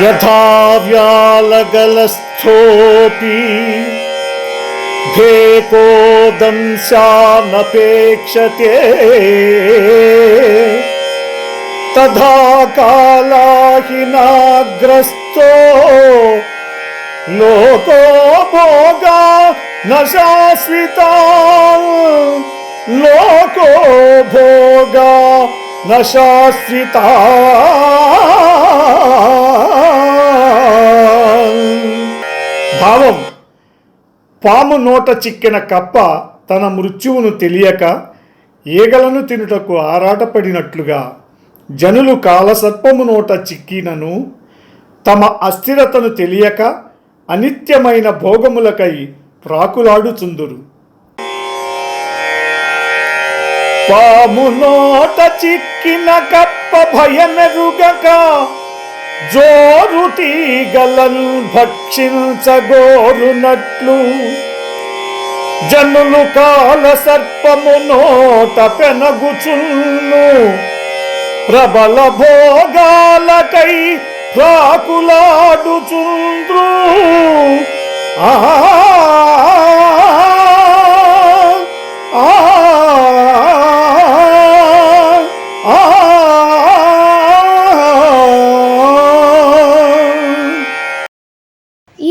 यथा व्यालगलस्थोऽपि भेको दंशानपेक्षते तथा कालाहिनाग्रस्तो लोको भोगा न शाश्विता। लोको भोगा न शाश्विता। భావం. పాము నోట చిక్కిన కప్ప తన మృత్యువును తెలియక ఈగలను తినుటకు ఆరాటపడినట్లుగా జనులు కాలసర్పము నోట చిక్కినను తమ అస్థిరతను తెలియక అనిత్యమైన భోగములకై ప్రాకులాడుచుందురు. పాము నోట చిక్కిన కప్ప భయమెరుగక జోరుటీగలను భక్షించగోరునట్లు. జనులు కాల సర్పము నోట పెనగుచున్ను. ప్రబల భోగాలకై ప్రాకులాడుచుంద్రు ఆ